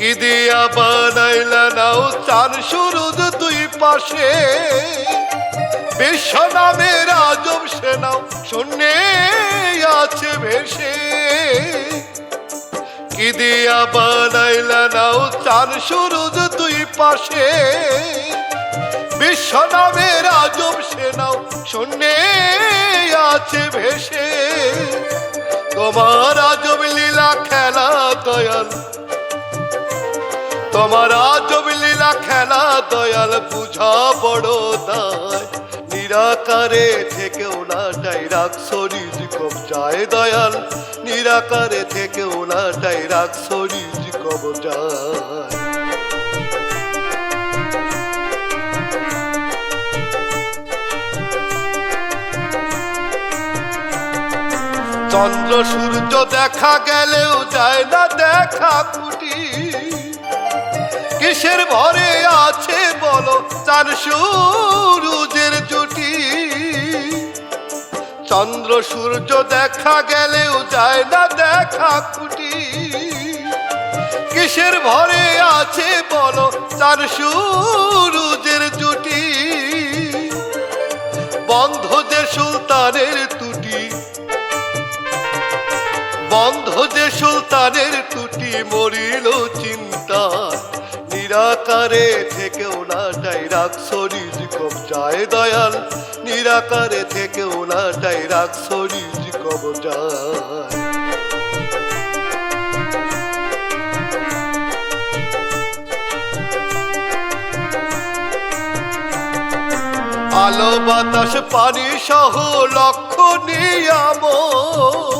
কি দিয়া বানাইলা নাও চার সুরুদ দুই পাশে? বিশ্ব নামের আজব সেনাও শূন্যে আছে ভেসে। কি দিয়া বানাইলা নাও চার সুরুদ দুই পাশে? বিশ্ব নামের আজব সেনাও শূন্যে আছে ভেসে। তোমার আজব লীলা খেলা দয়াল তোমার আজব লীলা খেলা, দয়াল বুঝা বড় দায়। নিরাকারে থেকেও না ডাইরাক শরীর কবজায় দয়াল। নিরাকারে থেকেও না ডাইরাক শরীর কবজায় চন্দ্র সূর্য দেখা গেলেও যায় না দেখা কুটি কিসের ভরে আছে বলো চার সূর্যের জুটি। চন্দ্র সূর্য দেখা গেলেও যায় না দেখা কুটি কিসের ভরে আছে বলো চার সূর্যের জুটি। বন্ধ যে সুলতানের তুটি, বন্ধ যে সুলতানের টুটি মরিল চিন্তা। নিরাকারে থেকেও না ডাইরাক শরীর কবজায় দয়াল, নিরাকারে থেকেও না ডাইরাক শরীর কবজায় আলো বাতাস পানি সহ লক্ষ নিয়ামত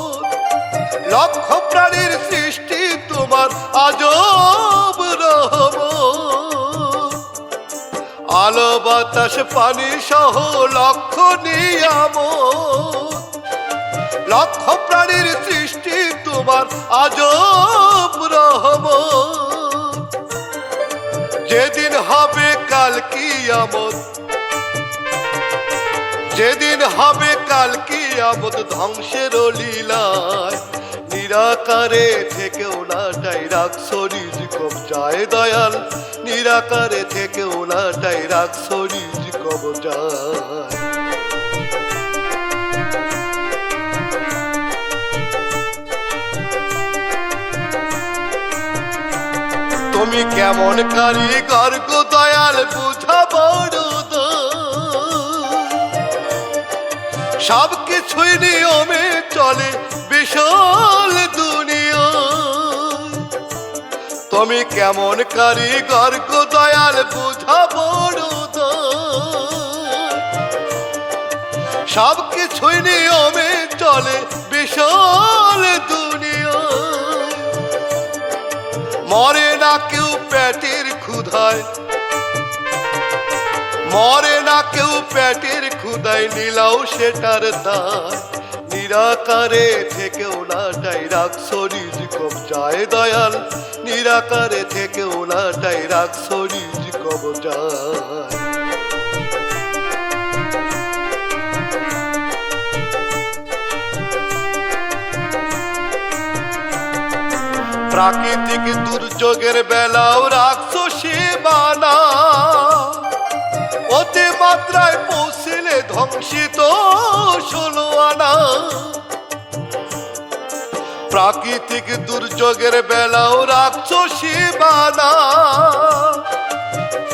বাতাস পানি সহ লক্ষ নিয়াম লক্ষ প্রাণীর সৃষ্টি তোমার আজব রহম যেদিন হবে কাল কিয়ামত যেদিন হবে কাল কিয়ামত ধ্বংসের লীলায় নিরাকারে থেকেও না ডাইরাক শরীর কবজায় দয়াল। নিরাকারে থেকেও না ডাইরাক শরীর কবজায় তুমি কেমন কারিগর গো দয়াল, বুঝা বড় সব কিছুই নিয়মে চলে তুমি কেমন কারিগর গো দয়াল বুঝা বড় সব কিছুই নিয়মে চলে বিশাল দুনিয়া। মরে না কেউ পেটের ক্ষুধায়। মরে না কেউ পেটের ক্ষুধায়, নিলাও সেটার দায়। নিরাকারে থেকেও না ডাইরাক শরীর কবজায় দয়াল, নিরাকারে থেকেও না ডাইরাক শরীর কবজায় প্রাকৃতিক দুর্যোগের বেলাও রাখছো সীমানা অতি মাত্রায় ধ্বংসিত ষোলো আনা। প্রাকৃতিক দুর্যোগের বেলাও রাখছো সীমানা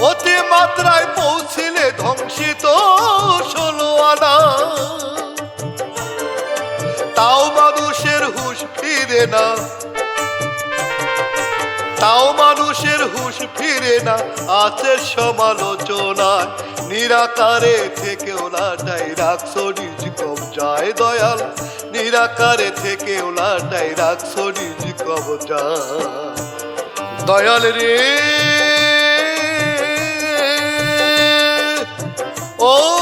অতি মাত্রায় পৌঁছিলে ধ্বংসিত ষোলো আনা। তাও মানুষের হুশ ফিরে না। তাও মানুষের হুশ ফিরে না, আছে সমালোচনায় নিরাকারে থেকেও না ডাইরাক শরীর কবজায় দয়াল। নিরাকারে থেকেও না ডাইরাক শরীর কবজায় দয়াল রে। ও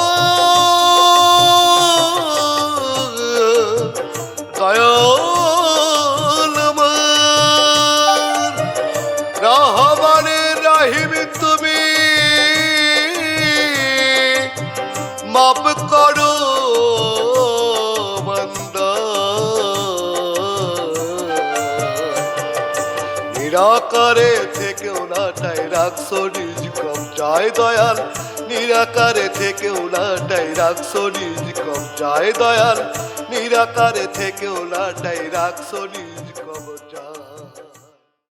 মাপ করো নিরাকারে থেকেও নাটাই রাখছো নিজ কম। যায় দয়াল, নিরাকারে থেকেও নাটাই রাখছো নিজ কম। যায় দয়াল, নিরাকারে থেকেও নাটাই রাখছো নিজ